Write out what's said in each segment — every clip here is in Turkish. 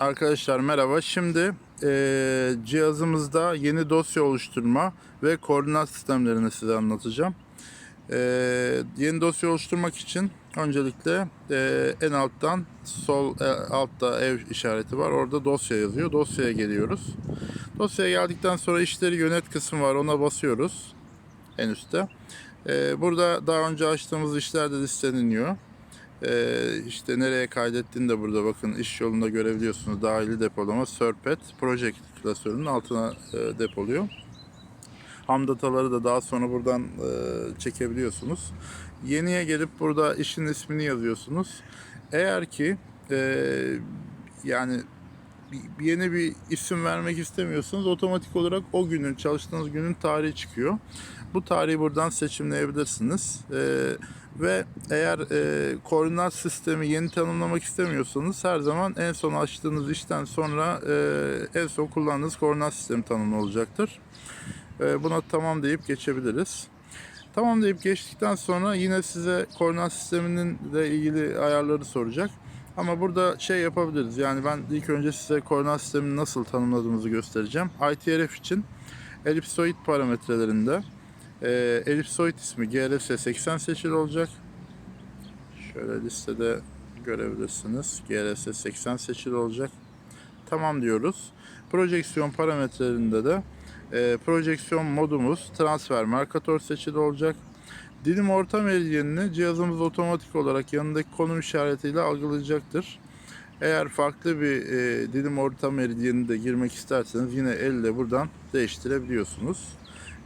Arkadaşlar merhaba. Şimdi eee, cihazımızda yeni dosya oluşturma ve koordinat sistemlerini size anlatacağım. Eee, yeni dosya oluşturmak için öncelikle eee, en alttan sol e, altta ev işareti var. Orada dosya yazıyor. Dosyaya geliyoruz. Dosyaya geldikten sonra işleri yönet kısmı var. Ona basıyoruz. En üstte. Eee, burada daha önce açtığımız işler de listeleniyor. Ee, işte nereye kaydettiğini de burada bakın iş yolunda görebiliyorsunuz. Dahili depolama Serpet Project klasörünün altına e, depoluyor. Ham dataları da daha sonra buradan e, çekebiliyorsunuz. Yeniye gelip burada işin ismini yazıyorsunuz. Eğer ki e, yani bir- yeni bir isim vermek istemiyorsanız otomatik olarak o günün çalıştığınız günün tarihi çıkıyor. Bu tarihi buradan seçimleyebilirsiniz. Ee, ve eğer e, koordinat sistemi yeni tanımlamak istemiyorsanız her zaman en son açtığınız işten sonra e, en son kullandığınız koordinat sistemi tanımlı olacaktır. E, buna tamam deyip geçebiliriz. Tamam deyip geçtikten sonra yine size koordinat sisteminin de ilgili ayarları soracak. Ama burada şey yapabiliriz. Yani ben ilk önce size koordinat sistemini nasıl tanımladığımızı göstereceğim. ITRF için elipsoid parametrelerinde e, elipsoid ismi GRS 80 seçili olacak. Şöyle listede görebilirsiniz. GRS 80 seçili olacak. Tamam diyoruz. Projeksiyon parametrelerinde de e, projeksiyon modumuz transfer Mercator seçili olacak. Dilim orta meridyenini cihazımız otomatik olarak yanındaki konum işaretiyle algılayacaktır. Eğer farklı bir e, dilim orta meridyenini de girmek isterseniz yine elle buradan değiştirebiliyorsunuz.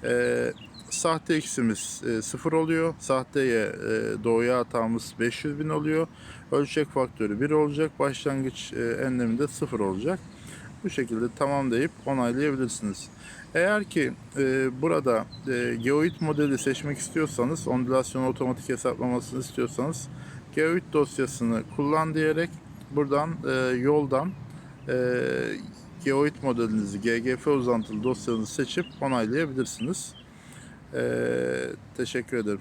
E, sahte x'imiz e, 0 oluyor. Sahteye e, doğuya hatamız 500 bin oluyor. Ölçek faktörü 1 olacak. Başlangıç e, enlemi de 0 olacak. Bu şekilde tamam deyip onaylayabilirsiniz. Eğer ki e, burada e, geoid modeli seçmek istiyorsanız, ondülasyon otomatik hesaplamasını istiyorsanız geoid dosyasını kullan diyerek buradan e, yoldan e, geoid modelinizi GGF uzantılı dosyanızı seçip onaylayabilirsiniz. E, teşekkür ederim.